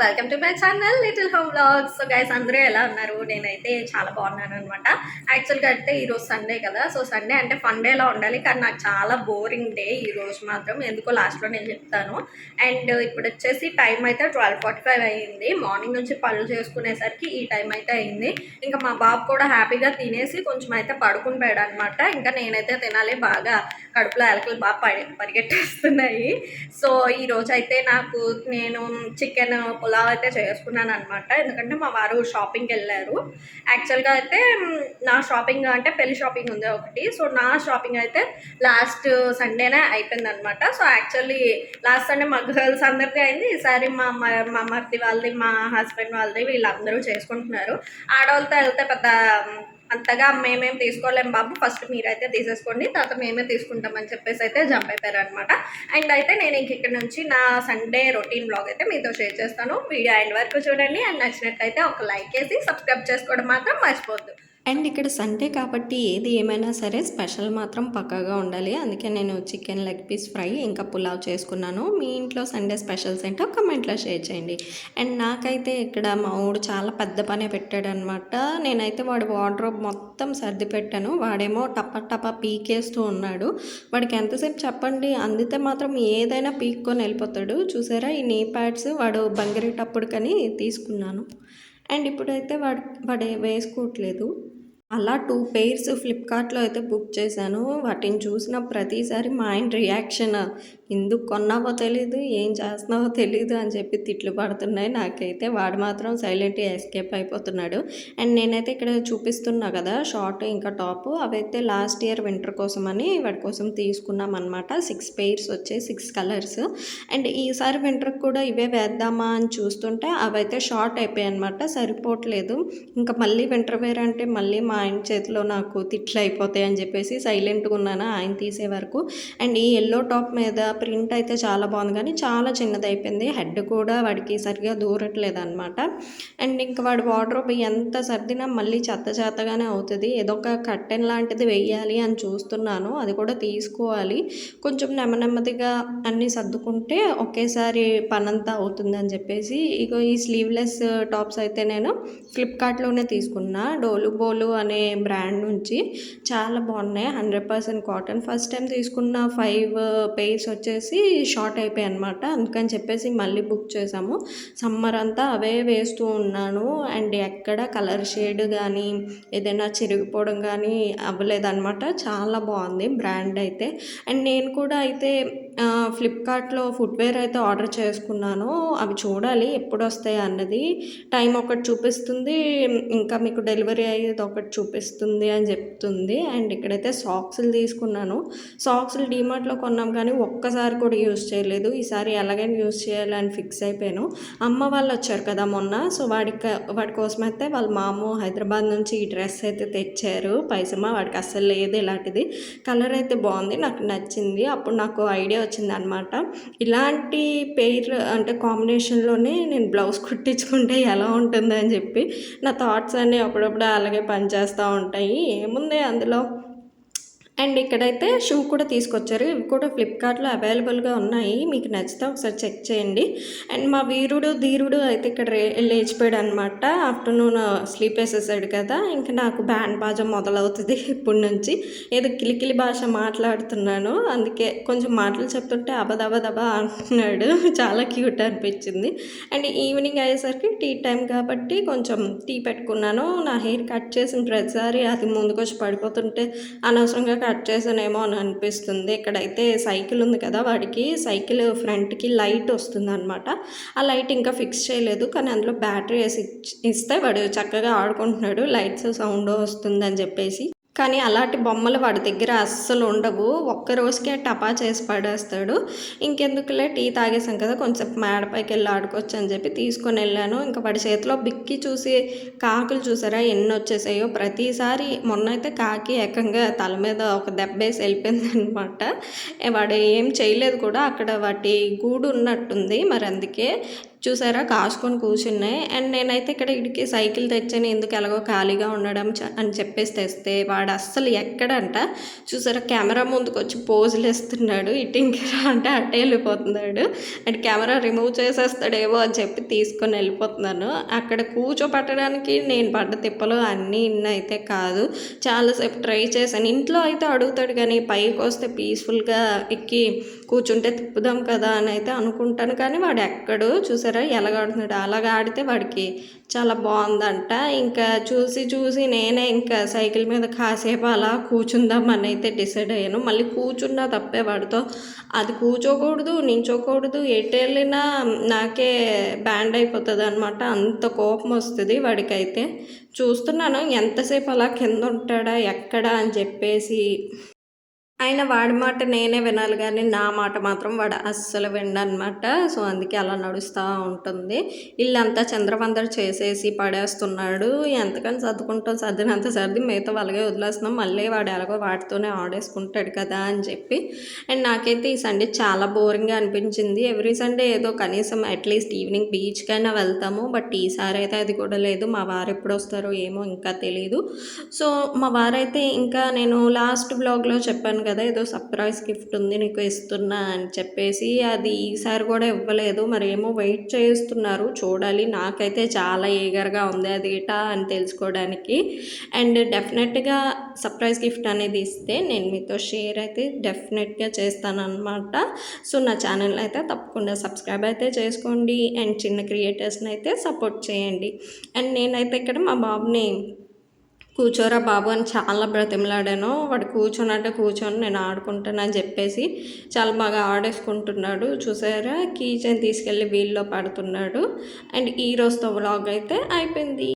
Welcome to my channel little home blogs so guys అందరూ ఎలా ఉన్నారు? నేనైతే చాలా బాగున్నాను అనమాట యాక్చువల్గా అయితే ఈరోజు సండే కదా. సో సండే అంటే ఫన్ డేలా ఉండాలి. కానీ నాకు చాలా బోరింగ్ డే ఈరోజు మాత్రం. ఎందుకో లాస్ట్లో నేను చెప్తాను. అండ్ ఇప్పుడు వచ్చేసి టైం అయితే ట్వెల్వ్ ఫార్టీ ఫైవ్ అయ్యింది. మార్నింగ్ నుంచి పనులు చేసుకునేసరికి ఈ టైం అయితే అయింది ఇంకా మా బాబు కూడా హ్యాపీగా తినేసి కొంచెం అయితే పడుకుని పోయాడు అనమాట ఇంకా నేనైతే తినాలి. బాగా కడుపులో ఎలకలు బాగా పరిగెట్టేస్తున్నాయి. సో ఈ అయితే నాకు నేను చికెన్ పులావ్ అయితే చేసుకున్నాను అనమాట ఎందుకంటే మా వారు షాపింగ్కి వెళ్ళారు. యాక్చువల్గా అయితే నా షాపింగ్ అంటే పెళ్ళి షాపింగ్ ఉంది ఒకటి. సో నా షాపింగ్ అయితే లాస్ట్ సండేనే అయిపోయింది అనమాట సో యాక్చువల్లీ లాస్ట్ సండే మా గర్ల్స్ అందరిది అయింది. ఈసారి మా మ- మా మర్ది వాళ్ళది మా హస్బెండ్ వాళ్ళది వీళ్ళందరూ చేసుకుంటున్నారు. ఆడవాళ్ళతో వెళ్తే పెద్ద అంతగా మేమేం తీసుకోలేం బాబు. ఫస్ట్ మీరైతే తీసేసుకోండి తర్వాత మేమే తీసుకుంటామని చెప్పేసి అయితే జంప్ అయిపోయారు అనమాట అండ్ అయితే నేను ఇంక ఇక్కడ నుంచి నా సండే రొటీన్ బ్లాగ్ అయితే మీతో షేర్ చేస్తాను. వీడియో ఎండ్ వరకు చూడండి. అండ్ నచ్చినట్లయితే ఒక లైక్ వేసి సబ్స్క్రైబ్ చేసుకోవడం మాత్రం మర్చిపోద్దు అండ్ ఇక్కడ సండే కాబట్టి ఏది ఏమైనా సరే స్పెషల్ మాత్రం పక్కాగా ఉండాలి. అందుకే నేను చికెన్ లెగ్ పీస్ ఫ్రై ఇంకా పులావ్ చేసుకున్నాను. మీ ఇంట్లో సండే స్పెషల్స్ ఏంటో కమెంట్లో షేర్ చేయండి. అండ్ నాకైతే ఇక్కడ మా ఊడు చాలా పెద్ద పనే పెట్టాడనమాట నేనైతే వాడు వార్డ్రోబ్ మొత్తం సర్ది పెట్టాను వాడేమో టప టప పీకేస్తూ ఉన్నాడు. వాడికి ఎంతసేపు చెప్పండి? అందితే మాత్రం ఏదైనా పీక్కొని వెళ్ళిపోతాడు. చూసారా? ఈ నీ ప్యాడ్స్ వాడు బంగిరేటప్పుడు కానీ తీసుకున్నాను. అండ్ ఇప్పుడైతే వాడు వాడు వేసుకోవట్లేదు. అలా టూ పెయిర్స్ ఫ్లిప్కార్ట్లో అయితే బుక్ చేశాను. వాటిని చూసిన ప్రతిసారి మా ఆయన రియాక్షన్ ఎందుకు కొన్నావో తెలీదు ఏం చేస్తున్నావో తెలీదు అని చెప్పి తిట్లు పడుతున్నాయి. నాకైతే వాడు మాత్రం సైలెంట్గా ఎస్కేప్ అయిపోతున్నాడు. అండ్ నేనైతే ఇక్కడ చూపిస్తున్నా కదా షార్ట్ ఇంకా టాప్. అవైతే లాస్ట్ ఇయర్ వింటర్ కోసం అని వాడి కోసం తీసుకున్నాం అనమాట సిక్స్ పెయిర్స్ వచ్చాయి సిక్స్ కలర్స్. అండ్ ఈసారి వింటర్కి కూడా ఇవే వేద్దామా అని చూస్తుంటే అవైతే షార్ట్ అయిపోయాయి అనమాట సరిపోవట్లేదు. ఇంకా మళ్ళీ వింటర్ వేర్ అంటే మళ్ళీ మా ఆయన చేతిలో నాకు తిట్లు అయిపోతాయి అని చెప్పేసి సైలెంట్గా ఉన్నాను ఆయన తీసే వరకు. అండ్ ఈ ఎల్లో టాప్ మీద ప్రింట్ అయితే చాలా బాగుంది. కానీ చాలా చిన్నది అయిపోయింది. హెడ్ కూడా వాడికి సరిగా దూరట్లేదు అనమాట అండ్ ఇంకా వాడి వార్డ్రోబ్ ఎంత సర్దినా మళ్ళీ చెత్త చెత్తగానే అవుతుంది. ఏదో ఒక కట్టెన్ లాంటిది వెయ్యాలి అని చూస్తున్నాను. అది కూడా తీసుకోవాలి. కొంచెం నెమ్మ నెమ్మదిగా అన్నీ సర్దుకుంటే ఒకేసారి పనంతా అవుతుంది అని చెప్పేసి ఇగో ఈ స్లీవ్లెస్ టాప్స్ అయితే నేను ఫ్లిప్కార్ట్లోనే తీసుకున్నా. డోలు బోలు అని అనే బ్రాండ్ నుంచి చాలా బాగున్నాయి. Hundred percent cotton. First time తీసుకున్న ఫైవ్ పెయిర్స్ వచ్చేసి షార్ట్ అయిపోయాయి అనమాట అందుకని చెప్పేసి మళ్ళీ బుక్ చేసాము సమ్మర్ అంతా అవే వేస్తూ ఉన్నాను. అండ్ ఎక్కడ కలర్ షేడ్ కానీ ఏదైనా చిరిగిపోవడం కానీ అవ్వలేదన్నమాట. చాలా బాగుంది బ్రాండ్ అయితే. అండ్ నేను కూడా అయితే ఫ్లిప్కార్ట్లో ఫుట్వేర్ అయితే ఆర్డర్ చేసుకున్నాను. అవి చూడాలి ఎప్పుడు వస్తాయి అన్నది. టైం ఒకటి చూపిస్తుంది. ఇంకా మీకు డెలివరీ అయ్యేది ఒకటి చూపిస్తుంది అని చెప్తుంది. అండ్ ఇక్కడైతే సాక్స్లు తీసుకున్నాను. సాక్స్లు డీమార్ట్లో కొన్నాం కానీ ఒక్కసారి కూడా యూజ్ చేయలేదు. ఈసారి ఎలాగైనా యూస్ చేయాలని ఫిక్స్ అయిపోయాను. అమ్మ వాళ్ళు వచ్చారు కదా మొన్న. సో వాడికి వాడి కోసం అయితే వాళ్ళ మామ హైదరాబాద్ నుంచి ఈ డ్రెస్ అయితే తెచ్చారు. పైసమా వాడికి అస్సలు లేదు ఇలాంటిది. కలర్ అయితే బాగుంది. నాకు నచ్చింది. అప్పుడు నాకు ఐడియా వచ్చింది అనమాట ఇలాంటి పెయిర్ అంటే కాంబినేషన్లోనే నేను బ్లౌజ్ కుట్టించుకుంటే ఎలా ఉంటుంది అని చెప్పి నా థాట్స్ అన్నీ అప్పుడప్పుడు అలాగే పనిచేస్తూ ఉంటాయి. ఏముంది అందులో? అండ్ ఇక్కడైతే షూ కూడా తీసుకొచ్చారు. ఇవి కూడా ఫ్లిప్కార్ట్లో అవైలబుల్గా ఉన్నాయి. మీకు నచ్చితే ఒకసారి చెక్ చేయండి. అండ్ మా వీరుడు ధీరుడు అయితే ఇక్కడ రే లేచిపోయాడు అనమాట ఆఫ్టర్నూన్ స్లీప్ వేసేసాడు కదా. ఇంకా నాకు బ్యాండ్ బాజా మొదలవుతుంది ఇప్పటి నుంచి. ఏదో కిలికిలి భాష మాట్లాడుతున్నాను. అందుకే కొంచెం మాటలు చెప్తుంటే అబదబదబా అంటున్నాడు. చాలా క్యూట్ అనిపించింది. అండ్ ఈవినింగ్ అయ్యేసరికి టీ టైం కాబట్టి కొంచెం టీ పెట్టుకున్నాను. నా హెయిర్ కట్ చేసిన ప్రతిసారి అది ముందుకొచ్చి పడిపోతుంటే అనవసరంగా కట్ చేసానేమో అని అనిపిస్తుంది. ఇక్కడైతే సైకిల్ ఉంది కదా వాడికి. సైకిల్ ఫ్రంట్కి లైట్ వస్తుంది అనమాట ఆ లైట్ ఇంకా ఫిక్స్ చేయలేదు. కానీ అందులో బ్యాటరీ వేసి ఇస్తే వాడు చక్కగా ఆడుకుంటున్నాడు. లైట్స్ సౌండ్ వస్తుందని చెప్పేసి. కానీ అలాంటి బొమ్మలు వాడి దగ్గర అస్సలు ఉండవు. ఒక్క రోజుకే టపా చేసి పడేస్తాడు. ఇంకెందుకులే టీ తాగేసాం కదా కొంచెం మేడపైకి వెళ్ళి ఆడుకోవచ్చు అని చెప్పి తీసుకొని వెళ్ళాను. ఇంకా వాడి చేతిలో బిక్కి చూసి కాకులు చూసారా ఎన్ని వచ్చేసాయో. ప్రతిసారి మొన్న అయితే కాకి ఏకంగా తల మీద ఒక దెబ్బేసి వెళ్ళిపోయింది అనమాట వాడు ఏం చేయలేదు కూడా అక్కడ వాటి గూడు ఉన్నట్టుంది. మరి అందుకే చూసారా? కాసుకొని కూర్చున్నాయి. అండ్ నేనైతే ఇక్కడ ఇడికి సైకిల్ తెచ్చాను. ఎందుకు ఎలాగో ఖాళీగా ఉండడం అని చెప్పేసి తెస్తే వాడు అస్సలు ఎక్కడంట. చూసారా? కెమెరా ముందుకు వచ్చి పోజులు ఇస్తున్నాడు ఇటింకిరా అంటే అటే వెళ్ళిపోతున్నాడు. అండ్ కెమెరా రిమూవ్ చేసేస్తాడేమో అని చెప్పి తీసుకొని వెళ్ళిపోతున్నాను. అక్కడ కూర్చోపట్టడానికి నేను పడ్డ తిప్పలు అన్నీ ఇన్ని అయితే కాదు. చాలాసేపు ట్రై చేశాను. ఇంట్లో అయితే అడుగుతాడు కానీ పైకి వస్తే పీస్ఫుల్గా ఎక్కి కూర్చుంటే తిప్పుదాం కదా అని అయితే అనుకుంటాను. కానీ వాడు ఎక్కడు. చూసారా? ఎలాగాడుతున్నాడు అలాగ ఆడితే వాడికి చాలా బాగుందంట. ఇంకా చూసి చూసి నేనే ఇంకా సైకిల్ మీద కాసేపు అలా కూర్చుందామని అయితే డిసైడ్ అయ్యాను. మళ్ళీ కూర్చున్నా తప్పే వాడితో. అది కూర్చోకూడదు నించోకూడదు ఎటు వెళ్ళినా నాకే బ్యాండ్ అయిపోతుంది అనమాట అంత కోపం వస్తుంది వాడికైతే. చూస్తున్నాను ఎంతసేపు అలా కింద ఉంటాడా ఎక్కడా అని చెప్పేసి ఆయన వాడి మాట నేనే వినాలి కానీ నా మాట మాత్రం వాడు అస్సలు వినడనమాట సో అందుకే అలా నడుస్తూ ఉంటుంది. ఇల్లంతా చంద్రవందర చేసేసి పడేస్తున్నాడు. ఎంతకని సర్దుకుంటాం? సర్దినంత సర్ది మిగతా వాళ్ళగే వదిలేస్తున్నాం. మళ్ళీ వాడు ఎలాగో వాటితోనే ఆడేసుకుంటాడు కదా అని చెప్పి. అండ్ నాకైతే ఈ సండే చాలా బోరింగ్గా అనిపించింది. ఎవ్రీ సండే ఏదో కనీసం అట్లీస్ట్ ఈవినింగ్ బీచ్కైనా వెళ్తాము. బట్ ఈసారి అయితే అది కూడా లేదు. మా వారు ఎప్పుడు వస్తారో ఏమో ఇంకా తెలియదు సో మా వారైతే ఇంకా నేను లాస్ట్ బ్లాగ్లో చెప్పాను కదా ఏదో సర్ప్రైజ్ గిఫ్ట్ ఉంది నీకు ఇస్తున్నా అని చెప్పేసి అది ఈసారి కూడా ఇవ్వలేదు. మరి ఏమో వెయిట్ చేస్తున్నారు చూడాలి. నాకైతే చాలా ఈగర్గా ఉంది అది ఇటా అని తెలుసుకోవడానికి. అండ్ డెఫినెట్గా సర్ప్రైజ్ గిఫ్ట్ అనేది ఇస్తే నేను మీతో షేర్ అయితే డెఫినెట్గా చేస్తాను సో నా ఛానల్ అయితే తప్పకుండా సబ్స్క్రైబ్ అయితే చేసుకోండి. అండ్ చిన్న క్రియేటర్స్ని అయితే సపోర్ట్ చేయండి. అండ్ నేనైతే ఇక్కడ మా బాబుని కూర్చోరా బాబు అని చాలా బ్రతిమలాడాను వాడు కూర్చోనంటే కూర్చొని నేను ఆడుకుంటాను అని చెప్పేసి చాలా బాగా ఆడేసుకుంటున్నాడు. చూసారా? కీచెన్ తీసుకెళ్ళి వీల్లో పడుతున్నాడు. అండ్ ఈ రోజుతో వ్లాగ్ అయితే అయిపోయింది.